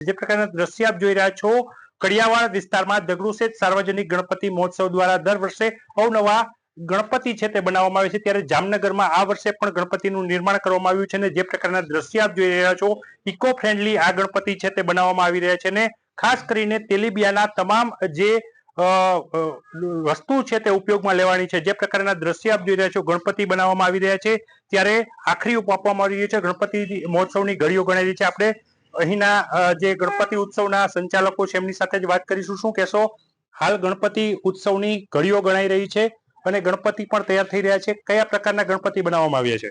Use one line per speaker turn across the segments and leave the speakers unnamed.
જે પ્રકારના દ્રશ્ય આપ જોઈ રહ્યા છો, કડિયાવાડ વિસ્તારમાં દગડુશેઠ સાર્વજનિક ગણપતિ મહોત્સવ દ્વારા દર વર્ષે અવનવા ગણપતિ છે તે બનાવવામાં આવે છે. ત્યારે જામનગરમાં આ વર્ષે પણ ગણપતિનું નિર્માણ કરવામાં આવ્યું છે અને જે પ્રકારના દ્રશ્ય આપ જોઈ રહ્યા છો, ઇકો ફ્રેન્ડલી આ ગણપતિ છે તે બનાવવામાં આવી રહ્યા છે અને ખાસ કરીને તેલીબિયાના તમામ જે વસ્તુ છે તે ઉપયોગમાં લેવાની છે. જે પ્રકારના દ્રશ્ય આપ જોઈ રહ્યા છો, ગણપતિ બનાવવામાં આવી રહ્યા છે. ત્યારે આખરી રૂપ આપવામાં આવી રહ્યું છે. ગણપતિ મહોત્સવની ઘડીઓ ગણેલી છે આપણે. અહીંના જે ગણપતિ ઉત્સવના સંચાલકો છે, એમની સાથે જ વાત કરીશું. શું કહેશો? હાલ ગણપતિ ઉત્સવની ઘડીઓ ગણાઈ રહી છે અને ગણપતિ પણ તૈયાર થઈ રહ્યા છે. કયા પ્રકારના ગણપતિ બનાવવામાં આવ્યા છે?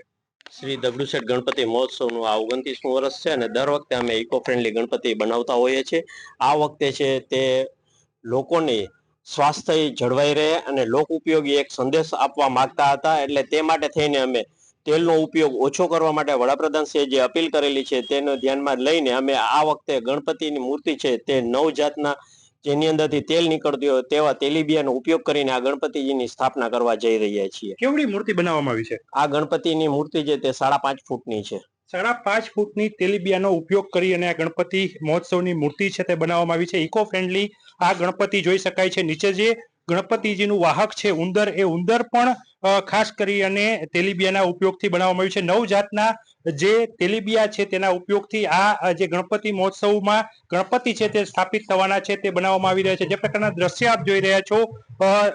શ્રી દગડુશેઠ ગણપતિ મહોત્સવનું આ ઓગણત્રીસમું વર્ષ છે અને દર વખતે અમે ઇકો ફ્રેન્ડલી ગણપતિ બનાવતા હોઈએ છીએ. આ વખતે છે તે લોકોને સ્વાસ્થ્ય જળવાઈ રહે અને લોક ઉપયોગી એક સંદેશ આપવા માંગતા હતા. એટલે તે માટે થઈને અમે તેલનો ઉપયોગ ઓછો કરવા માટે વડાપ્રધાનશ્રીએ જે અપીલ કરેલી છે તેને ધ્યાનમાં લઈને અમે આ વખતે ગણપતિની મૂર્તિ છે તે નવ જાતના જેની અંદરથી તેલ નીકળતું હોય તેવા તેલીબિયાનો ઉપયોગ કરીને આ ગણપતિજીની સ્થાપના કરવા જઈ રહ્યા છીએ.
કેવડી મૂર્તિ બનાવવામાં આવી છે?
આ ગણપતિની મૂર્તિ છે તે સાડા પાંચ ફૂટની છે.
સાડા પાંચ ફૂટની તેલીબિયાનો ઉપયોગ કરી અને આ ગણપતિ મહોત્સવની મૂર્તિ છે તે બનાવવામાં આવી છે. ઇકો ફ્રેન્ડલી આ ગણપતિ જોઈ શકાય છે નીચે જે ગણપતિજીનું વાહક છે ઉંદર. એ ઉંદર પણ ખાસ કરી અને તેલીબિયાના ઉપયોગથી બનાવવામાં આવ્યું છે. નવ જાતના જે તેલીબિયા છે તેના ઉપયોગથી આ જે ગણપતિ મહોત્સવમાં ગણપતિ છે તે સ્થાપિત થવાના છે, તે બનાવવામાં આવી રહ્યા છે. જે પ્રકારના દ્રશ્ય આપ જોઈ રહ્યા છો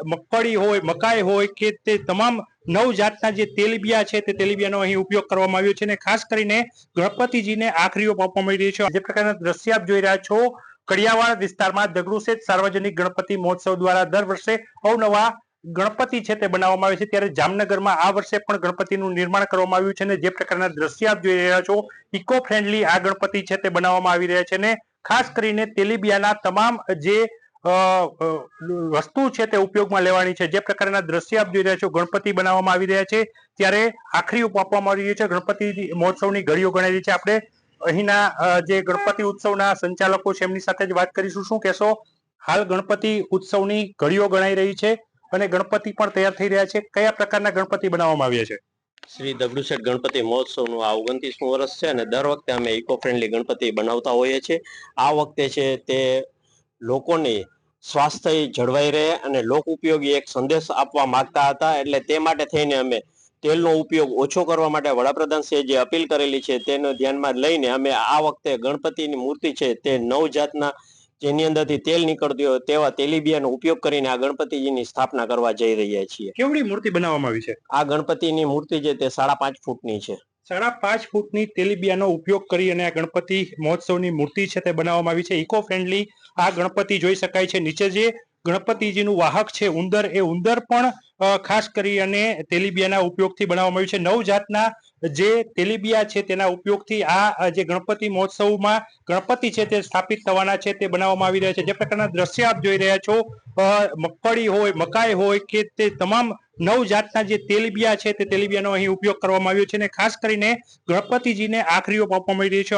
મગફળી હોય, મકાઈ હોય કે તે તમામ નવ જાતના જે તેલીબિયા છે તે તેલીબિયાનો અહીં ઉપયોગ કરવામાં આવ્યો છે અને ખાસ કરીને ગણપતિજીને આખરીઓ આપવામાં આવી રહી છે. જે પ્રકારના દ્રશ્ય આપ જોઈ રહ્યા છો કડિયાવાડ વિસ્તારમાં દગડુશેઠ સાર્વજનિક ગણપતિ મહોત્સવ દ્વારા દર વર્ષે અવનવા ગણપતિ છે તે બનાવવામાં આવે છે. ત્યારે જામનગરમાં આ વર્ષે પણ ગણપતિનું નિર્માણ કરવામાં આવ્યું છે અને જે પ્રકારના દ્રશ્ય આપ જોઈ રહ્યા છો ઇકો ફ્રેન્ડલી આ ગણપતિ છે તે બનાવવામાં આવી રહ્યા છે અને ખાસ કરીને તેલીબિયાના તમામ જે વસ્તુ છે તે ઉપયોગમાં લેવાની છે. જે પ્રકારના દ્રશ્ય આપ જોઈ રહ્યા છો, ગણપતિ બનાવવામાં આવી રહ્યા છે. ત્યારે આખરી રૂપ આપવામાં આવી રહ્યું છે. ગણપતિ મહોત્સવની ઘડીઓ ગણાવી છે. આપણે અહીંના જે ગણપતિ ઉત્સવના સંચાલકો છે, એમની સાથે જ વાત કરીશું. શું કહેશો? હાલ ગણપતિ ઉત્સવની ઘડીઓ ગણાઈ રહી છે અને ગણપતિ પણ તૈયાર થઈ રહ્યા છે. કયા પ્રકારના ગણપતિ બનાવવામાં આવ્યા છે?
શ્રી દગડુશેઠ ગણપતિ મહોત્સવનું આ ઓગણત્રીસમું વર્ષ છે અને દર વખતે અમે ઇકો ફ્રેન્ડલી ગણપતિ બનાવતા હોઈએ છીએ. આ વખતે છે તે લોકોને સ્વાસ્થ્ય જળવાઈ રહે અને લોક ઉપયોગી એક સંદેશ આપવા માંગતા હતા. એટલે તે માટે થઈને અમે તેલનો ઉપયોગ ઓછો કરવા માટે વડાપ્રધાન વડાપ્રધાનશ્રીએ જે અપીલ કરેલી છે તેને ધ્યાનમાં લઈને અમે આ વખતે ગણપતિની મૂર્તિ છે તે નવ જાતના જેની અંદરથી તેલ નીકળતું હોય તેવા તેલીબિયાનો ઉપયોગ કરીને આ ગણપતિજીની સ્થાપના કરવા જઈ રહ્યા છીએ.
કેવડી મૂર્તિ બનાવવામાં આવી છે?
આ ગણપતિની મૂર્તિ છે તે સાડા પાંચ ફૂટની છે.
સાડા પાંચ ફૂટની તેલીબિયાનો ઉપયોગ કરી અને આ ગણપતિ મહોત્સવની મૂર્તિ છે તે બનાવવામાં આવી છે. ઇકો ફ્રેન્ડલી આ ગણપતિ જોઈ શકાય છે. નીચે જે ગણપતિજીનું વાહક છે ઉંદર એ ઉંદર પણ ખાસ કરી અને તેલીબિયાના ઉપયોગથી બનાવવામાં આવ્યું છે. નવ જાતના જે તેલીબિયા છે તેના ઉપયોગથી આ જે ગણપતિ મહોત્સવમાં ગણપતિ છે તે સ્થાપિત થવાના છે તે બનાવવામાં આવી રહ્યા છે. જે પ્રકારના દ્રશ્ય આપ જોઈ રહ્યા છો મગફળી હોય, મકાઈ હોય કે તે તમામ નવ જાતના જે તેલીબિયા છે તે તેલીબિયાનો અહીં ઉપયોગ કરવામાં આવ્યો છે અને ખાસ કરીને ગણપતિજીને આખરીઓ આપવામાં આવી રહી છે.